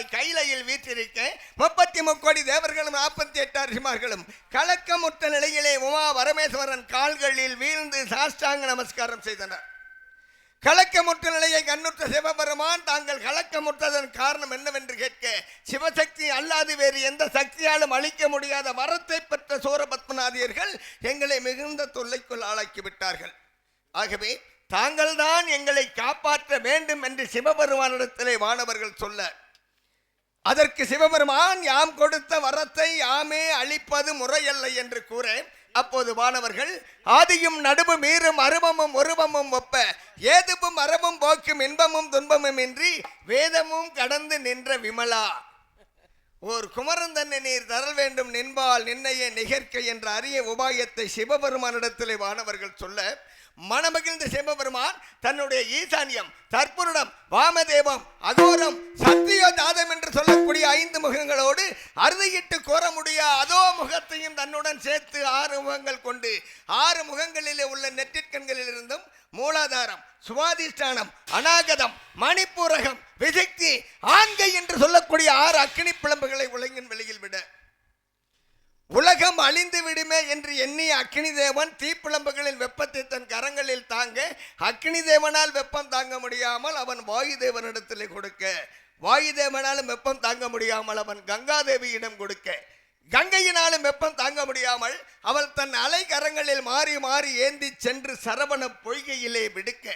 நாள் கைலையில் வீற்றிருக்க முப்பத்தி முக்கோடி தேவர்களும் நாற்பத்தி எட்டு அரிசிமார்களும் கலக்கமுற்ற நிலையிலே உமா பரமேஸ்வரன் கால்களில் வீழ்ந்து சாஷ்டாங்க நமஸ்காரம் செய்தனர். கலக்கமுற்ற நிலையை கண்ணுற்ற சிவபெருமான் தாங்கள் கலக்கமுற்றதன் காரணம் என்னவென்று கேட்க சிவசக்தி அல்லாது வேறு எந்த சக்தியாலும் அளிக்க முடியாத வரத்தை பெற்ற சூரபத்மநாதியர்கள் எங்களை மிகுந்த தொல்லைக்குள் ஆளாக்கிவிட்டார்கள். ஆகவே தாங்கள்தான் எங்களை காப்பாற்ற வேண்டும் என்று சிவபெருமானிடத்திலே மாணவர்கள் சொல்ல அதற்கு சிவபெருமான் யாம் கொடுத்த வரத்தை யாமே அளிப்பது முறையல்ல என்று கூற அப்போது வானவர்கள் ஆதியும் நடுவு மீறும் அருவமும் உருவமும் ஒப்ப ஏதுவும் அறமும் போக்கும் இன்பமும் துன்பமும் இன்றி வேதமும் கடந்து நின்ற விமலா ஓர் குமரன் தன்னை நீர் தரல் வேண்டும் நின்பால் நின்னையே நிகர்க்க என்ற அரிய உபாயத்தை சிவபெருமானிடத்திலே வானவர்கள் சொல்ல மனமகிழ்ந்த சிவபெருமான் தன்னுடைய ஈசான்யம் தற்புருடம் வாமதேவம் அகோரம் சத்தியோஜாதம் என்று சொல்லக்கூடிய ஐந்து முகங்களோடு அறுதியிட்டு கோர முடியா அதோ முகத்தையும் தன்னுடன் சேர்த்து ஆறு முகங்கள் கொண்டு ஆறு முகங்களிலே உள்ள நெற்றிற்கண்களில் இருந்தும் மூலாதாரம் சுவாதிஷ்டானம் அநாகதம் மணிப்பூரகம் விசக்தி ஆண்கை என்று சொல்லக்கூடிய ஆறு அக்கினி பிளம்புகளை உலகின் வெளியில் விட. உலகம் அழிந்து விடுமே என்று எண்ணிய அக்னி தேவன் தீப்பிழம்புகளின் வெப்பத்தை தன் கரங்களில் தாங்க அக்னி தேவனால் வெப்பம் தாங்க முடியாமல் அவன் வாயு தேவனிடத்தில் கொடுக்க. வாயு தேவனாலும் வெப்பம் தாங்க முடியாமல் அவன் கங்காதேவியிடம் கொடுக்க. கங்கையினாலும் வெப்பம் தாங்க முடியாமல் அவள் தன் அலைகரங்களில் மாறி மாறி ஏந்தி சென்று சரவண பொய்கையிலே விடுக்க.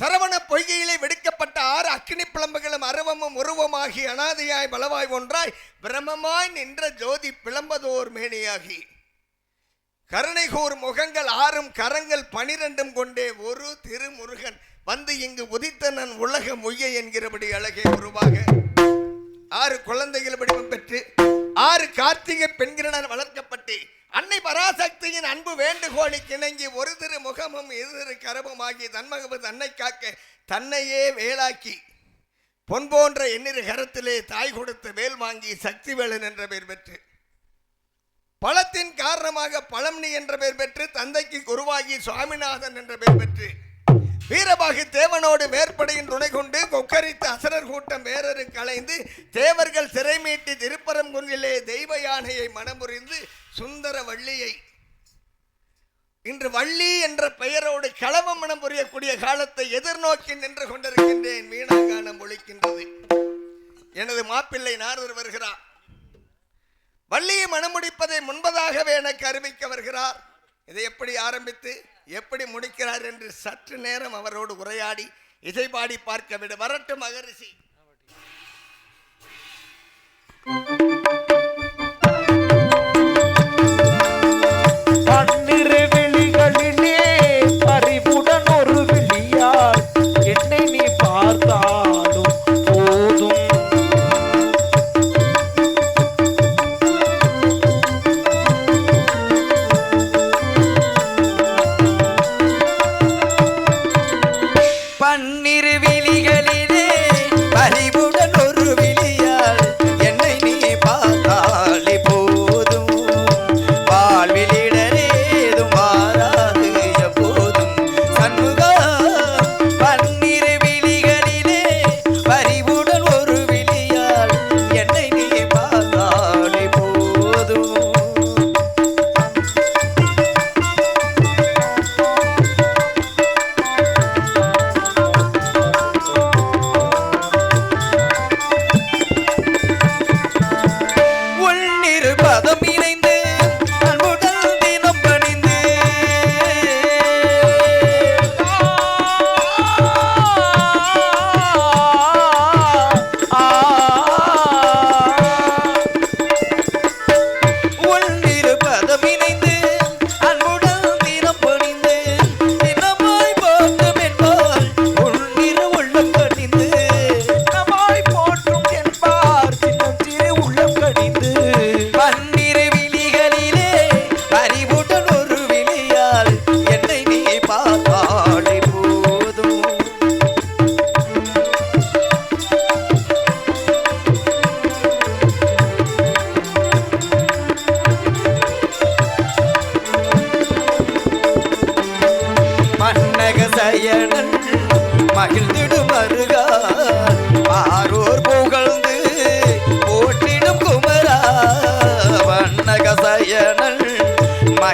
சரவண பொய்கையிலே வெடிக்கப்பட்ட ஆறு அக்கினி பிளம்புகளும் அருவமும் உருவமாகி அனாதையாய் பலவாய் ஒன்றாய் பிரமமாய் நின்ற ஜோதி பிளம்பதோர் மேனியாகி. கருணைகூர் முகங்கள் ஆறும் கரங்கள் பனிரெண்டும் கொண்டே ஒரு திருமுருகன் வந்து இங்கு உதித்த நன் உலக மொய்ய என்கிறபடி அழகே உருவாக. ஆறு குழந்தைகள் வடிவம் பெற்று ஆறு கார்த்திகை பெண்களிடம் வளர்க்கப்பட்டு அன்னை பராசக்தியின் அன்பு வேண்டுகோளை கிணங்கி ஒரு திரு முகமும் இரு திரு கரமுமாகி தன்மகவு தன்னை காக்க தன்னையே வேளாக்கி பொன் போன்ற எண்ணிரு கரத்திலே தாய் கொடுத்த வேல் வாங்கி சக்தி வேலன் என்ற பெயர் பெற்று பழத்தின் காரணமாக பழம்னி என்ற பெயர் பெற்று தந்தைக்கு குருவாகி சுவாமிநாதன் என்ற பெயர் பெற்று வீரபாகு தேவனோடு மேற்படையின் துணை கொண்டு கொக்கரித்த அசரர் கூட்டம் வேறரு கலைந்து தேவர்கள் சிறை மீட்டி திருப்பரங்குன்றிலே தெய்வ யானையை மனமுறிந்து சுந்தர வள்ளியை. இன்று வள்ளி என்ற பெயரோடு களவ மனம் புரியக்கூடிய காலத்தை எதிர்நோக்கி நின்று கொண்டிருக்கின்றேன். வீணாங்கானம் ஒழிக்கின்றது. எனது மாப்பிள்ளை நாரதர் வருகிறார். வள்ளியை மணமுடிப்பதை முன்பதாகவே எனக்கு அறிவிக்க வருகிறார். இதை எப்படி ஆரம்பித்து எப்படி முடிக்கிறார் என்று சற்று நேரம் அவரோடு உரையாடி இதை பாடி பார்க்க விட. வரட்டும் மகரிஷி. பன்னிரு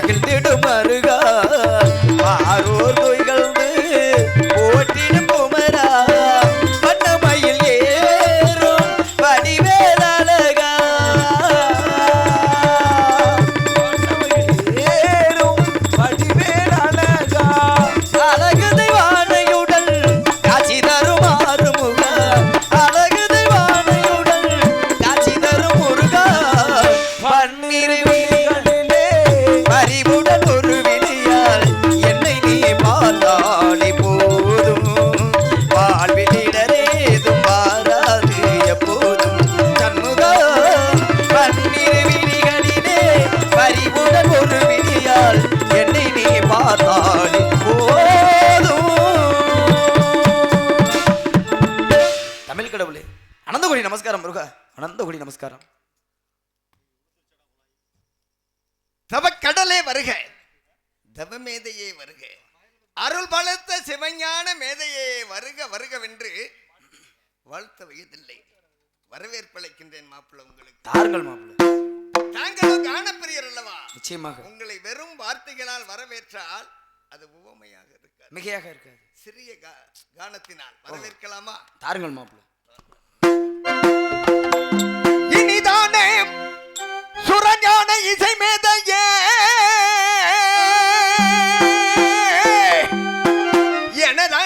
மகிழ்ந்திடும் அருகா ஆரோர் அனந்தகுடி நமஸ்காரம் முருகா. அனந்தகுடி நமஸ்காரம். தவக்கடலே வருக. தவமேதையே வருக. அருள் பலத்த சிவஞான மேதையே வருக வருகவென்று வாழ்த்த வயதில்லை. வரவேற்பளிக்கின்றேன் மாப்பிள்ள உங்களுக்கு. தாருங்கள் மாப்பிள்ளை. தாங்களும் காணப்பிரியர் அல்லவா? நிச்சயமாக. உங்களை வெறும் வார்த்தைகளால் வரவேற்றால் அது உவமையாக இருக்காது. மிகையாக இருக்காது. சிறிய கானத்தினால். வரவேற்கலாமா? தாருங்கள் மாப்பிள்ளை. சுரஞான இசை மேதையே. எனது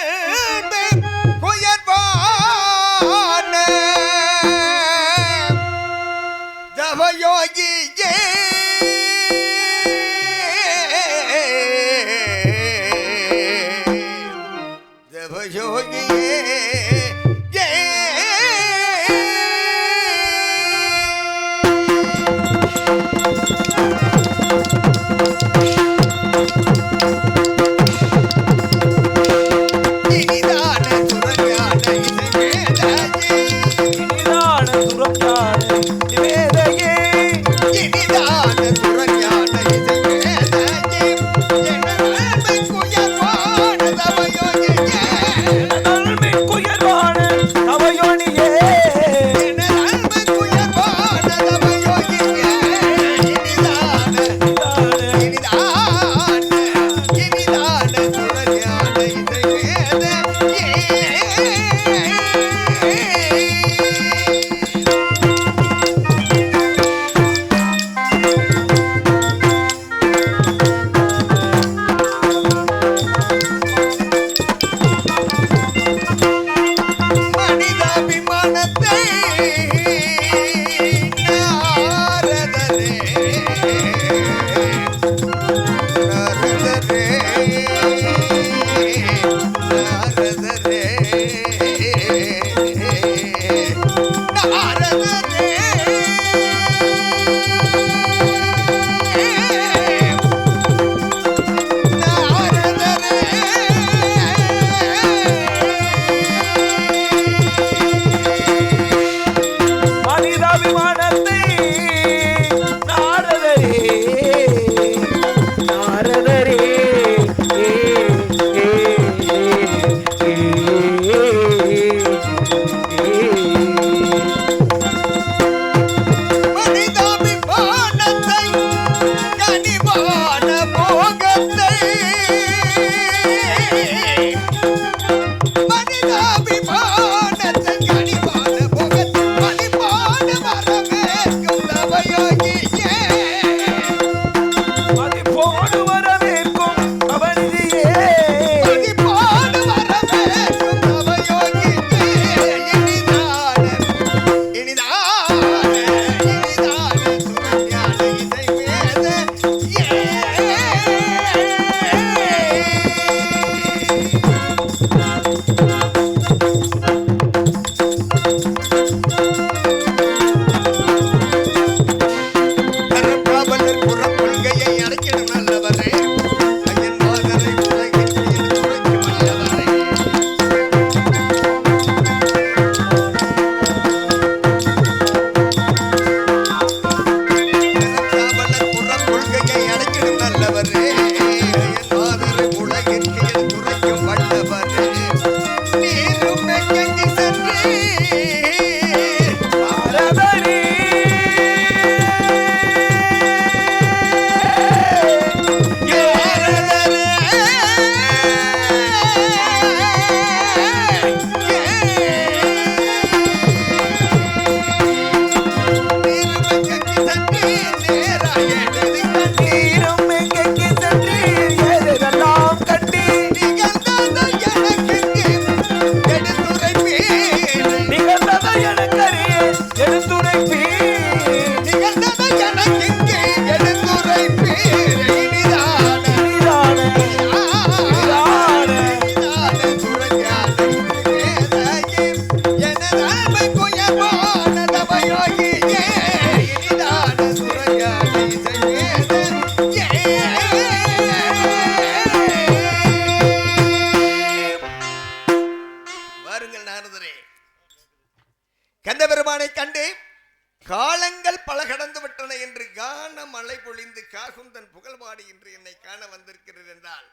காண மழை பொழிந்து காகுந்தன் புகழ்பாடி இன்று என்னை காண வந்திருக்கிறது என்றால்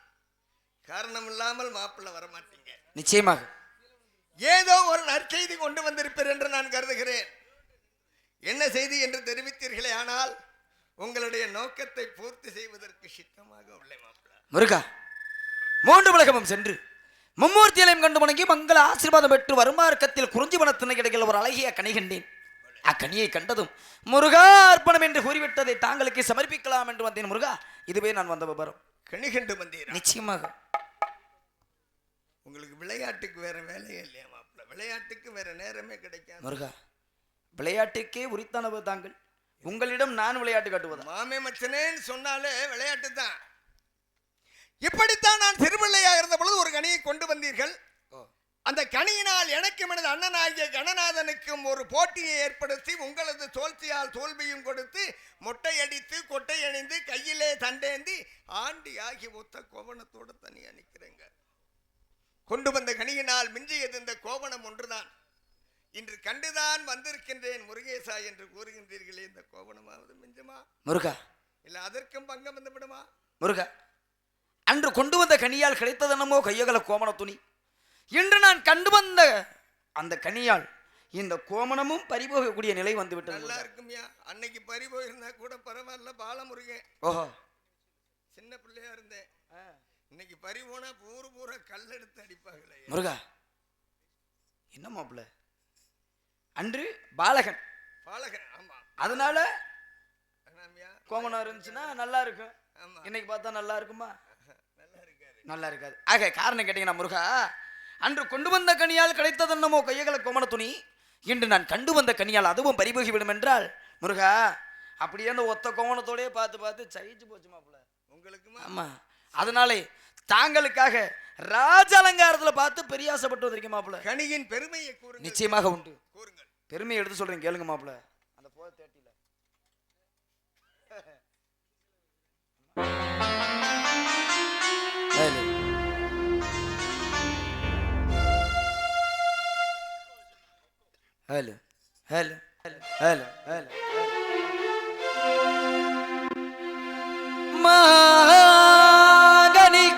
காரணம் இல்லாமல் மாப்பிள்ளை வரமாட்டீங்க. நிச்சயமாக. ஏதோ ஒரு நற்செய்தி கொண்டு வந்திருப்பீர் என்று நான் கருதுகிறேன். என்ன செய்தி என்று தெரிவித்தீர்களே ஆனால் உங்களுடைய நோக்கத்தை பூர்த்தி செய்வதற்கு சித்தமாக உள்ளே மாப்பிள்ளை. முருகா மூன்று உலகமும் சென்று மும்மூர்த்தியலையும் கண்டு வணங்கி மங்கள ஆசீர்வாதம் பெற்று வருமார்க்கத்தில் குறிஞ்சி வனத்தினை கிடைக்கல ஒரு அழகிய கனி கண்டேன். அக்கனியை கண்டதும் முருகா அர்ப்பணம் என்று கூறிவிட்டதை தாங்களுக்கு சமர்ப்பிக்கலாம் என்று வந்தேன் முருகா. இதுவே நான் வந்த விபரம். கணிகண்டு வந்தீரா? நிச்சயமாக. உங்களுக்கு விளையாட்டுக்கு வேற வேலையே இல்லையா மாப்பிள்ளை? விளையாட்டுக்கு வேற நேரமே கிடைக்காது. முருகா விளையாட்டுக்கே உரித்தானவர் தாங்கள். உங்களிடம் நான் விளையாட்டு காட்டுவதா? மாமே மச்சனேன்னு சொன்னாலே விளையாட்டு தான் இப்படித்தான் நான் சிறுபிள்ளையாக இருந்த பொழுது ஒரு கனியை கொண்டு வந்தீர்கள் அந்த கனியினால் எனக்கும் எனது அண்ணனாகிய கணநாதனுக்கும் ஒரு போட்டியை ஏற்படுத்தி உங்களது தோல்த்தியால் தோல்வியும் கொடுத்து மொட்டை அடித்து கொட்டை அணிந்து கையிலே தண்டேந்தி ஆண்டி ஆகி ஒத்த கோவணத்தோட தனியா நிக்கிறேங்க. கொண்டு வந்த கனியினால் மிஞ்சியது இந்த கோவணம் ஒன்றுதான். இன்று கண்டுதான் வந்திருக்கின்றேன் முருகேசா என்று கூறுகின்றீர்களே இந்த கோவணமாவது மிஞ்சுமா? முருகா. இல்ல அதற்கும் பங்கம் வந்து விடுமா? முருகா அன்று கொண்டு வந்த கனியால் கிடைத்ததென்னமோ கையகல கோமண துணி இன்று நான் கண்டு வந்த அந்த கனியால் இந்த கோமணமும் பறிபோகக்கூடிய நிலை வந்து விட்டது நல்லா. இருக்கும்யா. அன்னைக்கு பறி போயிருந்தா கூட பரவாயில்ல பாலமுருகன். ஓஹோ. சின்ன பிள்ளையா இருந்தேன். இன்னைக்கு பறி போனா பூரு பூரா கல் எடுத்து அடிப்பாங்களே. முருகா என்ன மாப்பிள்ள? அன்று பாலகன். பாலகன் ஆமா. அதனால. கோமணம் இருந்துச்சுன்னா நல்லா இருக்கும். இன்னைக்கு பார்த்தா நல்லா இருக்குமா? நல்லா இருக்காது நல்லா இருக்காது. ஆக காரணம் கேட்டீங்கன்னா முருகா அன்று கொண்டு வந்த கனியால் கிடைத்ததென்னமோ கையகல கோமண துணி? இன்று நான் கண்டு வந்த கனியால் அதுவும் பறிபோகி விடும் என்றால் முருகா அப்படியே அந்த ஒத்த கோமணத்தோடயே பார்த்து பார்த்து சகிச்சு போச்சு மாப்பிள்ள. உங்களுக்குமா? ஆமா. அதனாலே தாங்களுக்காக ராஜ அலங்காரத்துல பார்த்து பெரிய ஆசைப்பட்டு வந்திருக்கேன் மாப்பிள்ள. கனியின் பெருமையை கூறுங்கள். நிச்சயமாக உண்டு. கூறுங்கள். பெருமையை எடுத்து சொல்றேன் கேளுங்க மாப்பிள்ள. அந்த போத தேட்டில هلا هلا هلا هلا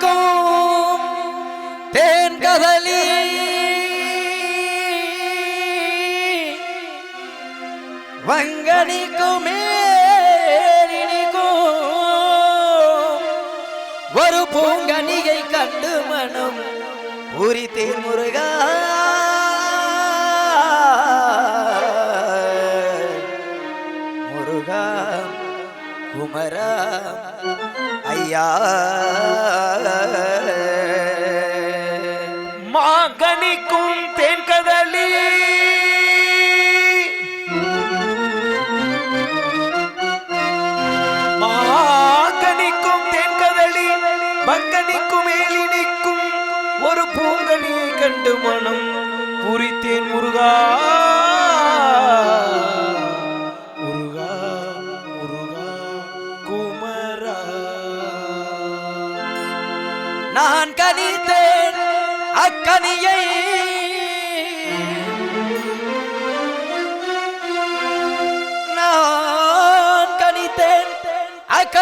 மாகனிக்கும் தேன் கதலி வங்கனிக்கும் மேலினிக்கும் ஒரு பூங்கனிகை கண்டு மனம் உரித்தேன் முருகா முருகா ஐயா மாங்கனிக்கும் தேன்கதலி மாங்கனிக்கும் தேன்கதலி பங்கனிக்கும் மேலினிக்கும் ஒரு பூங்கனியை கண்டு மனம் புரித்தேன் முருகா.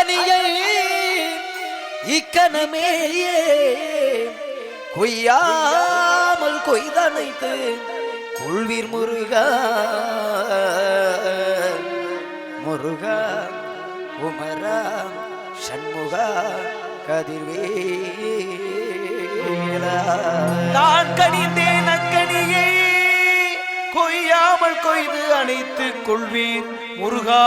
அக்கனியை இக்கணமேயே கொய்யாமல் கொய்தனைத்து உள்வீர் முருகா முருகா உமரா சண்முகா கதிர்வேலா. நான் கணிந்தேன் அக்கனியை கொய்யாமல் கொய்து அணைத்துக் கொள்வீர் முருகா.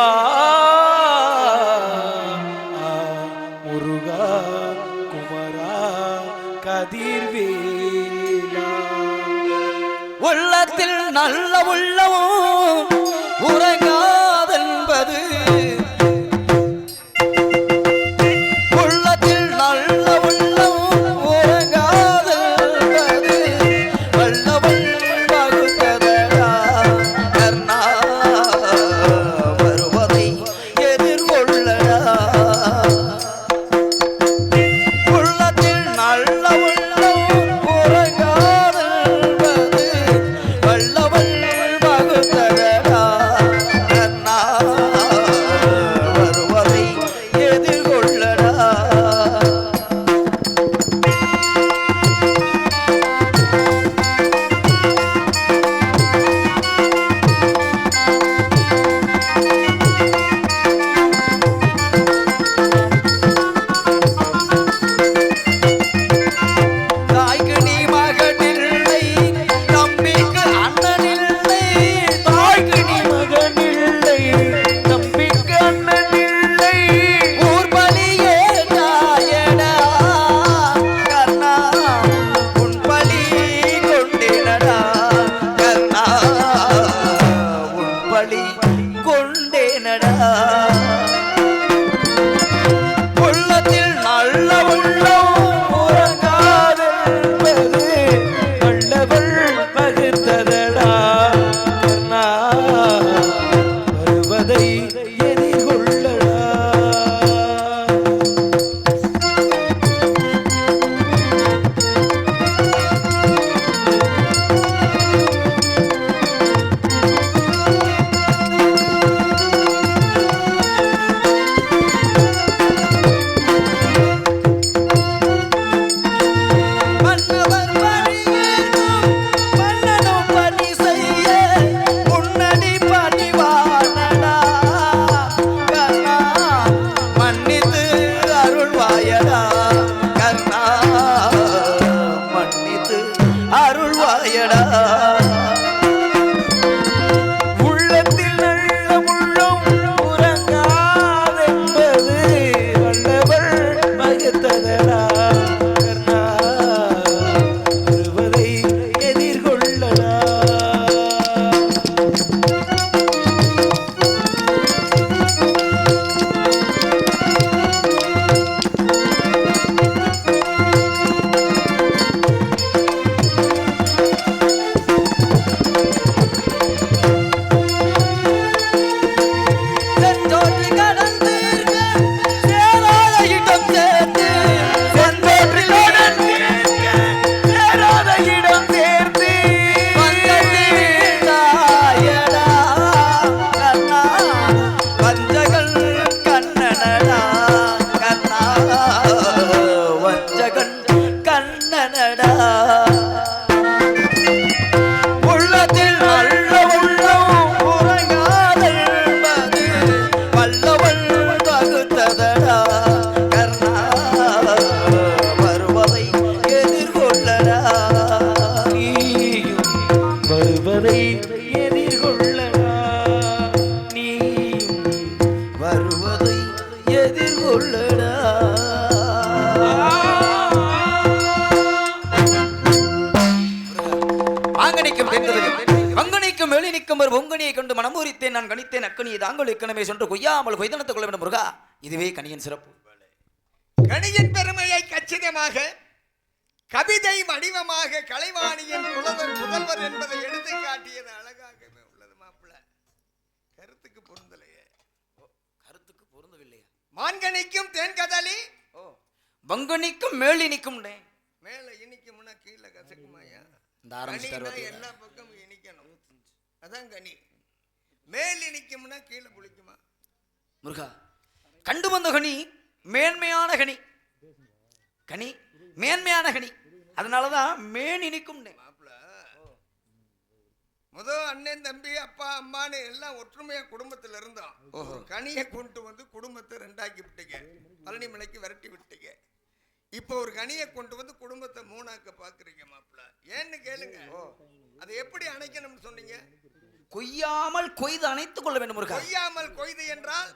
தாங்கள் இக்கணமே சென்று கொய்யாமல் கொய்தனத்துக் கொள்ள வேண்டும் முருகா. இதுவே கனியின் சிறப்பு. கணியின் பெருமையை கச்சிதமாக கவிதை வடிவமாக கலைவாணியின் புலவர் புதல்வர் என்பதை எடுத்து காட்டியது அழகாகவே உள்ளது மாப்பிள்ள. கருத்துக்கு பொருந்தலையே. கருத்துக்கு பொருந்தவில்லையா? மான்கணிக்கும் தேன்கதலி வங்கனிக்கும் மேலினிக்கும் மேல இனிக்கு முன்ன கீழே கசக்குமாயா இந்த எல்லா பக்கமும் இனிக்கணும். அதான் கனி. மேல் இனிக்கும்னா கீழே புளிக்குமா? முருகா கண்டு வந்த கனி மேன்மையான கனி. கனி மேன்மையான கனி. அதனாலதான் மேன் இனிக்கும் முத அண்ணன் தம்பி அப்பா அம்மான்னு எல்லாம் ஒற்றுமையா குடும்பத்துல இருந்தோம். கனியை கொண்டு வந்து குடும்பத்தை ரெண்டாக்கி விட்டீங்க. பழனி மலைக்கு விரட்டி விட்டீங்க. இப்போ ஒரு கனியை கொண்டு வந்து குடும்பத்தை மூணாக்க பாக்குறீங்க மாப்பிள. ஏன்னு கேளுங்க. அதை எப்படி அணைக்கணும்னு சொன்னீங்க? கொய்யாமல் கொய்து அணைத்துக் கொள்ள வேண்டும் முருகா. கொய்யாமல் கொய்து என்றால்?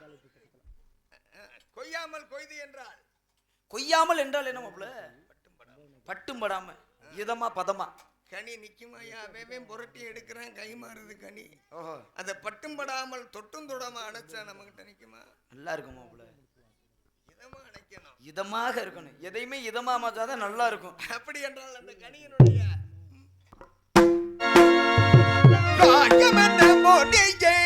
கொய்யாமல் கொய்து என்றால்? கொய்யாமல் என்றால் என்ன மாப்பிள பட்டும் படாம இதமா பதமா? கனி நிக்குமாயா அவன் புரட்டி எடுக்கிறான் கை மாறுது கனி. அதை பட்டும் படாமல் தொட்டும் தொடாம அணைச்சா நம்மகிட்ட நிக்குமா? நல்லா இருக்கும் மாப்பிள இதமா அணைக்கணும். இதமாக இருக்கணும். எதையுமே இதமா மாச்சாதான் நல்லா இருக்கும். அப்படி என்றால் அந்த கனியினுடைய காயமென்ன முடியே